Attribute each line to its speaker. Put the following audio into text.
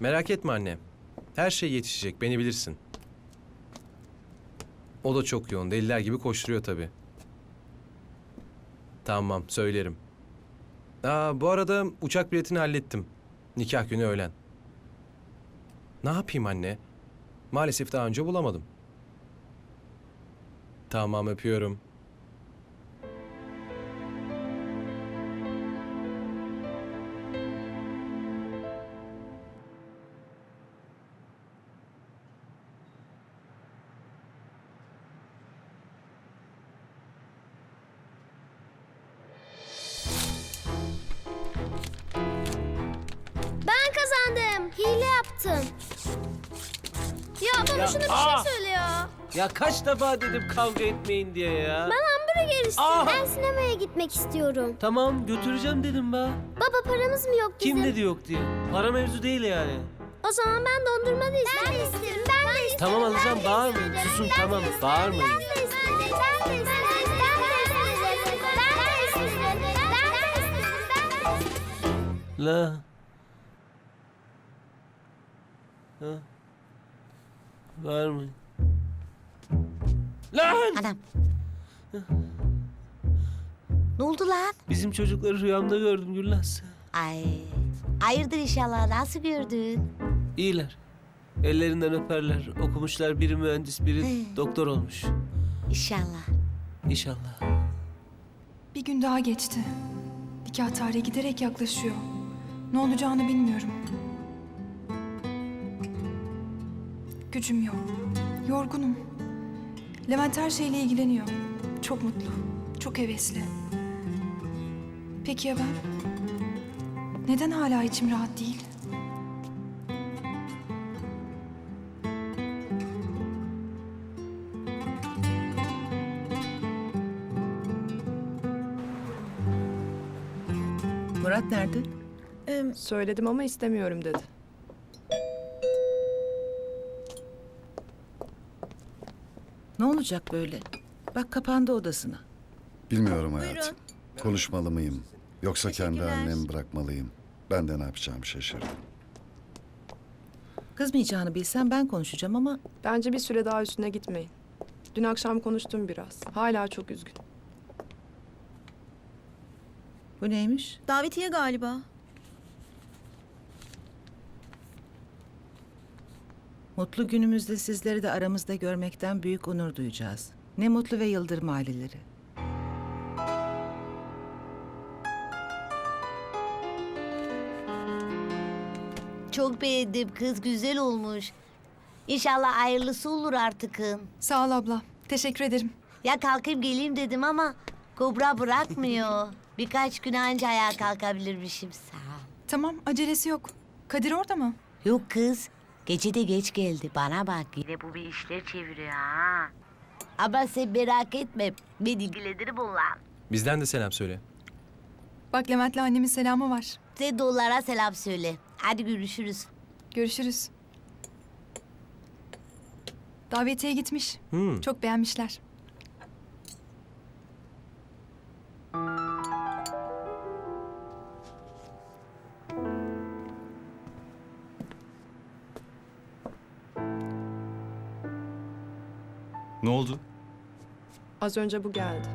Speaker 1: Merak etme anne. Her şey yetişecek, beni bilirsin. O da çok yoğun, deliler gibi koşturuyor tabii. Tamam, söylerim. Aa, bu arada uçak biletini hallettim. Nikah günü öğlen. Ne yapayım anne? Maalesef daha önce bulamadım. Tamam, öpüyorum.
Speaker 2: Hile yaptım. Ya baba
Speaker 3: Ya,
Speaker 2: şuna bir
Speaker 3: aa!
Speaker 2: şey söyle ya.
Speaker 3: Ya kaç defa dedim kavga etmeyin diye ya.
Speaker 2: Ben hamburger istiyorum.
Speaker 3: Aa!
Speaker 2: Ben sinemaya gitmek istiyorum.
Speaker 3: Tamam götüreceğim dedim be.
Speaker 2: Baba paramız mı yok bizim?
Speaker 3: Kim dedi yok diye. Para mevzu değil yani.
Speaker 2: O zaman ben dondurma da istiyorum. Ben de istiyorum. Ben de istiyorum.
Speaker 3: Tamam alacağım bağırmayın. Susun tamam bağırmayın.
Speaker 2: Ben de istiyorum. Ben de istiyorum. Ben de istiyorum. Ben de istiyorum. Ben de istiyorum.
Speaker 3: La. Ha. Bağırmayın. Lan!
Speaker 4: Anam. ne oldu lan?
Speaker 3: Bizim çocukları rüyamda gördüm Gülnaz.
Speaker 4: Ay. Hayırdır inşallah nasıl gördün?
Speaker 3: İyiler. Ellerinden öperler. Okumuşlar biri mühendis biri
Speaker 4: He.
Speaker 3: doktor olmuş.
Speaker 4: İnşallah.
Speaker 3: İnşallah.
Speaker 5: Bir gün daha geçti. Nikah tarihi giderek yaklaşıyor. Ne olacağını bilmiyorum. Gücüm yok. Yorgunum. Levent her şeyle ilgileniyor. Çok mutlu. Çok hevesli. Peki ya ben? Neden hala içim rahat değil?
Speaker 6: Murat nerede?
Speaker 7: Söyledim ama istemiyorum dedi.
Speaker 6: Ne olacak böyle? Bak kapandı odasına.
Speaker 8: Bilmiyorum hayatım. Konuşmalı mıyım? Yoksa kendi
Speaker 4: Teşekkürler.
Speaker 8: annemi bırakmalıyım. Ben de ne yapacağımı şaşırdım.
Speaker 6: Kızmayacağını bilsem ben konuşacağım ama
Speaker 7: Bence bir süre daha üstüne gitmeyin. Dün akşam konuştum biraz. Hala çok üzgün.
Speaker 6: bu neymiş?
Speaker 9: Davetiye galiba.
Speaker 6: Mutlu günümüzde sizleri de aramızda görmekten büyük onur duyacağız. Ne mutlu ve yıldırım aileleri.
Speaker 4: Çok beğendim kız güzel olmuş. İnşallah hayırlısı olur artıkın.
Speaker 5: Sağ ol abla. Teşekkür ederim.
Speaker 4: Ya kalkayım geleyim dedim ama Kobra bırakmıyor. Birkaç gün anca ayağa kalkabilirmişim sağ ol.
Speaker 5: Tamam acelesi yok. Kadir orada mı?
Speaker 4: Yok kız. Gece de geç geldi. Bana bak. Yine bu bir işler çeviriyor ha. Ama sen merak etme. Ben ilgilenirim onunla.
Speaker 1: Bizden de selam söyle.
Speaker 5: Bak Levent'le annemin selamı var.
Speaker 4: Sen de onlara selam söyle. Hadi görüşürüz.
Speaker 5: Görüşürüz. Davetiye gitmiş.
Speaker 1: Hmm.
Speaker 5: Çok beğenmişler.
Speaker 10: Ne oldu?
Speaker 7: Az önce bu geldi.